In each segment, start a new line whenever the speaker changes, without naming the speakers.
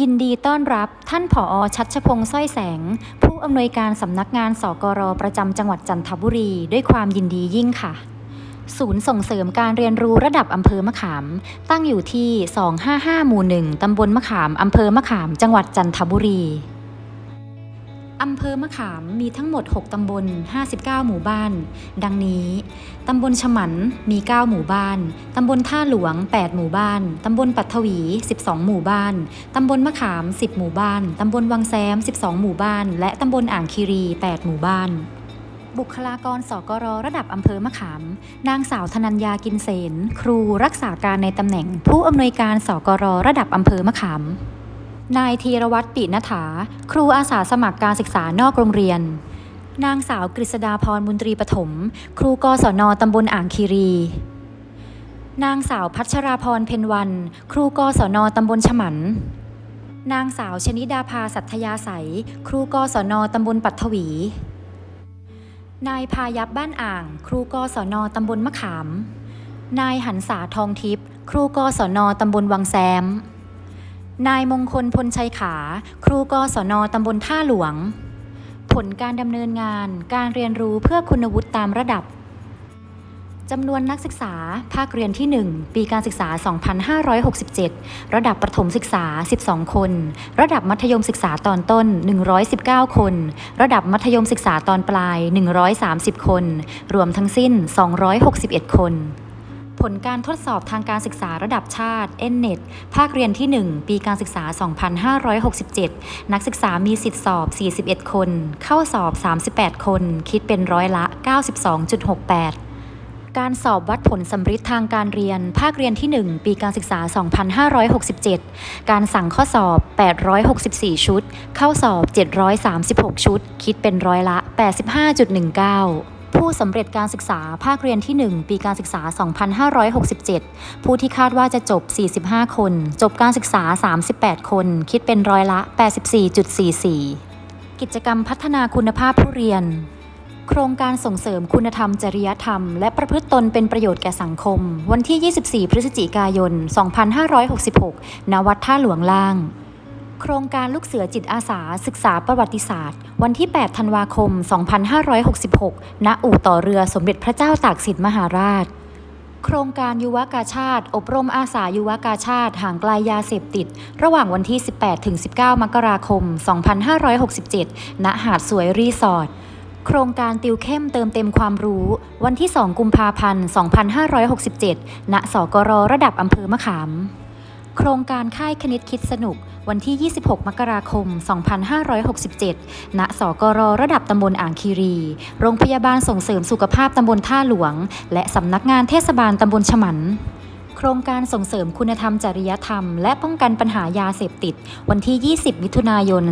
ยินดีต้อนรับท่านผอ ชัชพงศ์สร้อยแสง ผู้อำนวยการสำนักงานสกรประจำจังหวัดจันทบุรี ด้วยความยินดียิ่งค่ะ ศูนย์ส่งเสริมการเรียนรู้ระดับอำเภอมะขาม ตั้งอยู่ที่ 255 หมู่ 1 ตำบลมะขาม อำเภอมะขาม จังหวัดจันทบุรี อำเภอมะขามมีทั้งหมด 6 ตำบล 59 หมู่บ้าน ดังนี้ ตำบลฉมันมี 9 หมู่บ้าน ตำบลท่าหลวง 8 หมู่บ้าน ตำบลปัทวี 12 หมู่บ้าน ตำบลมะขาม 10 หมู่บ้าน ตำบลวังแซม 12 หมู่บ้าน และตำบลอ่างคีรี 8 หมู่บ้าน บุคลากรสกรระดับอำเภอมะขาม นางสาวธนัญญากินเสน ครูรักษาการในตำแหน่ง ผู้อำนวยการสกรระดับอำเภอมะขาม นายธีรวัตรปิณฐาครูอาสาสมัครการศึกษานอกโรงเรียน นางสาวกฤษดาพรบุญตรีปฐม ครูกศนตำบลอ่างคีรี นางสาวพัชราพรเพนวัน ครูกศนตำบลฉมัน นางสาวชนิดาภาสัทยาใส ครูกศนตำบลปัทวี นายพายับบ้านอ่าง ครูกศนตำบลมะขาม นายหันษาทองทิพย์ ครูกศนตำบลวังแซม นายมงคลพลชัยขา ครูกศนตำบลท่าหลวง ผลการดำเนินงานการเรียนรู้เพื่อคุณวุฒิตามระดับจำนวนนักศึกษา ภาคเรียนที่ 1 ปีการศึกษา 2567 ระดับประถมศึกษา 12 คน ระดับมัธยมศึกษาตอนต้น 119 คน ระดับมัธยมศึกษาตอนปลาย 130 คน รวมทั้งสิ้น 261 คน ผลการทดสอบทางการศึกษาระดับชาติ n n e t ภาคเรียนที่ 1 ปีการศึกษา 2567 นักศึกษามีสิทธิสอบ 41 คน เข้าสอบ 38 คน คิดเป็นร้อยละ 92.68การสอบวัดผลสำริดทางการเรียน ภาคเรียนที่ 1 ปีการศึกษา 2567 การสั่งข้อสอบ 864 ชุด เข้าสอบ 736 ชุด คิดเป็นร้อยละ 85.19 ผู้สำเร็จการศึกษาภาคเรียนที่ 1 ปีการศึกษา 2567 ผู้ที่คาดว่าจะจบ 45 คน จบการศึกษา 38 คน คิดเป็นร้อยละ 84.44 กิจกรรมพัฒนาคุณภาพผู้เรียน โครงการส่งเสริมคุณธรรมจริยธรรม และประพฤติตนเป็นประโยชน์แก่สังคม วันที่ 24 พฤศจิกายน 2566 ณ วัดท่าหลวงล่าง โครงการลูกเสือจิตอาสาศึกษาประวัติศาสตร์ วันที่ 8 ธันวาคม 2566 ณ อู่ต่อเรือสมเด็จพระเจ้าตากสินมหาราช โครงการยุวกาชาติ อบรมอาสายุวกาชาติ ห่างไกลายาเสพติด ระหว่างวันที่ 18 ถึง 19 มกราคม 2567 ณ หาดสวยรีสอร์ทโครงการติวเข้มเติมเต็มความรู้ วันที่ 2 กุมภาพันธ์ 2567 ณ สกรระดับอำเภอมะขาม โครงการค่ายคณิตคิดสนุก วันที่ 26 มกราคม 2567 ณ สกรระดับตำบลอ่างคีรี โรงพยาบาลส่งเสริมสุขภาพตำบลท่าหลวง และสำนักงานเทศบาลตำบลฉมันโครงการส่งเสริมคุณธรรมจริยธรรม และป้องกันปัญหายาเสพติด วันที่ 20 มิถุนายน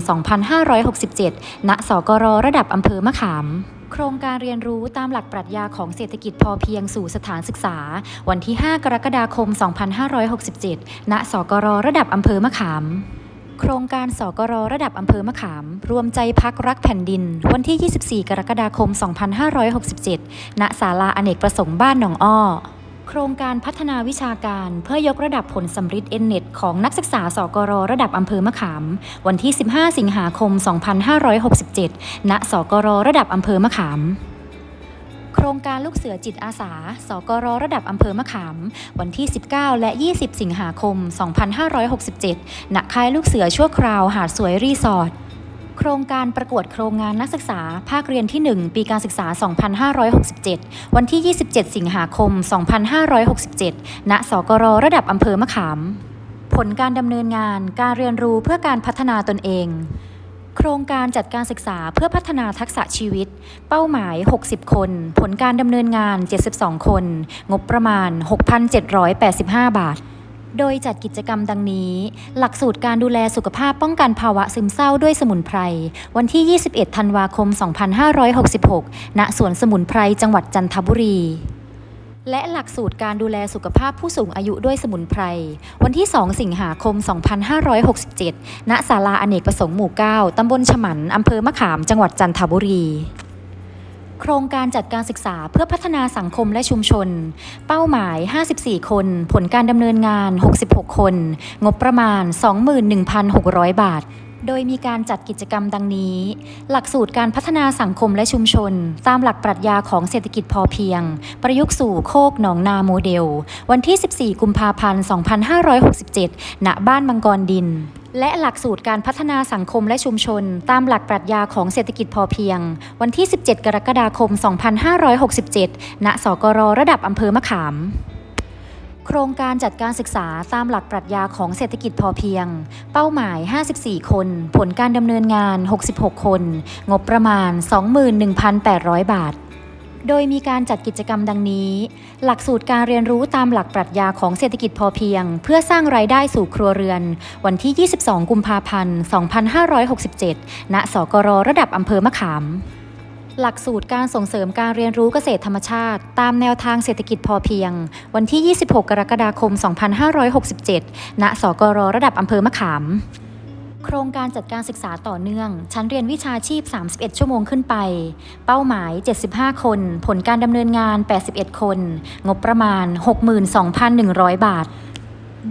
2567 ณ สกรระดับอำเภอมะขาม โครงการเรียนรู้ตามหลักปรัชญาของเศรษฐกิจพอเพียงสู่สถานศึกษา วันที่ 5 กรกฎาคม 2567 ณ สกรระดับอำเภอมะขาม โครงการสกรระดับอำเภอมะขาม รวมใจพักรักแผ่นดิน วันที่ 24 กรกฎาคม 2567 ณ ศาลาอเนกประสงค์บ้านหนองอ้อ ครงการพัฒนาวิชาการเพื่อยกระดับผลสำริดเอ็นเน็ตของนักศึกษาสกรระดับอำเภอมะขาม วันที่ 15 สิงหาคม 2567 ณ สกรระดับอำเภอมะขาม โครงการลูกเสือจิตอาสา สกรระดับอำเภอมะขาม วันที่ 19 และ 20 สิงหาคม 2567 ณ ค่ายลูกเสือชั่วคราวหาดสวยรีสอร์ท โครงการประกวดโครงงานนักศึกษา ภาคเรียนที่ 1 ปีการศึกษา 2567 วันที่ 27 สิงหาคม 2567 ณ สกรระดับอำเภอมะขาม ผลการดำเนินงานการเรียนรู้เพื่อการพัฒนาตนเอง โครงการจัดการศึกษาเพื่อพัฒนาทักษะชีวิต เป้าหมาย 60 คน ผลการดำเนินงาน 72 คน งบประมาณ 6,785 บาท โดยจัดกิจกรรมดังนี้ หลักสูตรการดูแลสุขภาพป้องกันภาวะซึมเศร้าด้วยสมุนไพร วันที่ 21 ธันวาคม 2566 ณ สวนสมุนไพร จังหวัดจันทบุรี และหลักสูตรการดูแลสุขภาพผู้สูงอายุด้วยสมุนไพร วันที่ 2 สิงหาคม 2567 ณ ศาลาอเนกประสงค์หมู่ 9 ตำบลฉมัน อำเภอมะขาม จังหวัดจันทบุรี โครงการจัดการศึกษาเพื่อพัฒนาสังคมและชุมชน เป้าหมาย 54 คน ผลการดำเนินงาน 66 คน งบประมาณ 21,600 บาทโดยมีการจัดกิจกรรมดังนี้ หลักสูตรการพัฒนาสังคมและชุมชน ตามหลักปรัชญาของเศรษฐกิจพอเพียง ประยุกต์สู่โคกหนองนาโมเดล วันที่ 14 กุมภาพันธ์ 2567 ณ บ้านมังกรดิน และหลักสูตรการพัฒนาสังคมและชุมชน ตามหลักปรัชญาของเศรษฐกิจพอเพียง วันที่ 17 กรกฎาคม 2567 ณ สกรระดับอำเภอมะขาม โครงการจัดการศึกษาตามหลักปรัชญาของเศรษฐกิจพอเพียง เป้าหมาย 54 คน ผลการดำเนินงาน 66 คน งบประมาณ 21,800 บาท โดยมีการจัดกิจกรรมดังนี้ หลักสูตรการเรียนรู้ตามหลักปรัชญาของเศรษฐกิจพอเพียง เพื่อสร้างรายได้สู่ครัวเรือน วันที่ 22 กุมภาพันธ์ 2567 ณ สกรระดับอำเภอมะขาม หลักสูตรการส่งเสริมการเรียนรู้เกษตรธรรมชาติ ตามแนวทางเศรษฐกิจพอเพียง วันที่ 26 กรกฎาคม 2567 ณ สกรระดับอำเภอมะขาม โครงการจัดการศึกษาต่อเนื่อง ชั้นเรียนวิชาชีพ 31 ชั่วโมงขึ้นไป เป้าหมาย 75 คน ผลการดำเนินงาน 81 คน งบประมาณ 62,100 บาท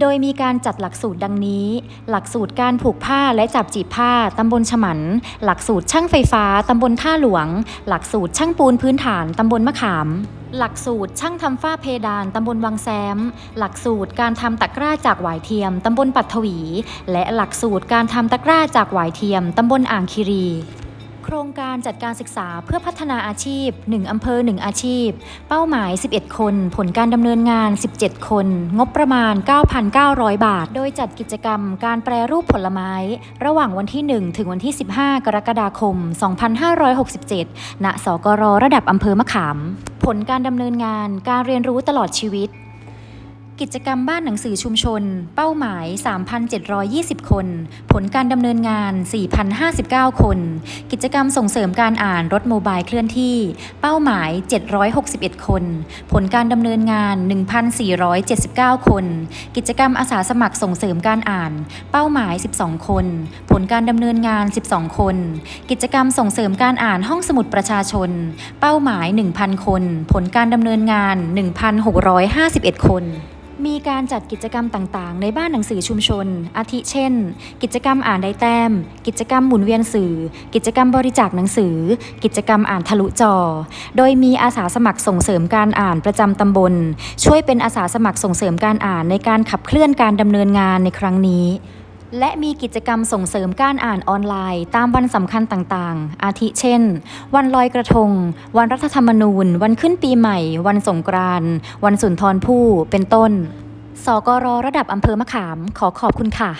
โดยมีการจัดหลักสูตรดังนี้ หลักสูตรการผูกผ้าและจับจีบผ้า ตำบลฉมัน หลักสูตรช่างไฟฟ้า ตำบลท่าหลวง หลักสูตรช่างปูนพื้นฐาน ตำบลมะขาม หลักสูตรช่างทำฝ้าเพดาน ตำบลวังแซม หลักสูตรการทำตะกร้าจากหวายเทียม ตำบลปัทวี และหลักสูตรการทำตะกร้าจากหวายเทียม ตำบลอ่างคีรี โครงการจัดการศึกษาเพื่อพัฒนาอาชีพ 1 อำเภอ 1 อาชีพ เป้าหมาย 11 คน ผลการดำเนินงาน 17 คน งบประมาณ 9,900 บาท โดยจัดกิจกรรมการแปรรูปผลไม้ ระหว่างวันที่ 1 ถึงวันที่ 15 กรกฎาคม 2567 ณ สกรระดับอำเภอมะขาม ผลการดำเนินงาน การเรียนรู้ตลอดชีวิต กิจกรรมบ้านหนังสือชุมชน เป้าหมาย 3,720 คน ผลการดำเนินงาน 4,059 คน กิจกรรมส่งเสริมการอ่านรถโมบายเคลื่อนที่ เป้าหมาย 761 คน ผลการดำเนินงาน 1,479 คน กิจกรรมอาสาสมัครส่งเสริมการอ่าน เป้าหมาย 12 คน ผลการดำเนินงาน 12 คน กิจกรรมส่งเสริมการอ่านห้องสมุดประชาชน เป้าหมาย 1,000 คน ผลการดำเนินงาน 1,651 คนมีการจัดกิจกรรมต่างๆ ในบ้านหนังสือชุมชน อาทิเช่น กิจกรรมอ่านได้แต้ม กิจกรรมหมุนเวียนสื่อ กิจกรรมบริจาคหนังสือ กิจกรรมอ่านทะลุจอ โดยมีอาสาสมัครส่งเสริมการอ่านประจำตำบล ช่วยเป็นอาสาสมัครส่งเสริมการอ่านในการขับเคลื่อนการดำเนินงานในครั้งนี้ และมีกิจกรรมส่งเสริมการอ่านออนไลน์ ตามวันสำคัญต่างๆ อาทิเช่น วันลอยกระทง วันรัฐธรรมนูญ วันขึ้นปีใหม่ วันสงกรานต์วันสุนทรภู่เป็นต้น สกรระดับอำเภอมะขาม ขอขอบคุณค่ะ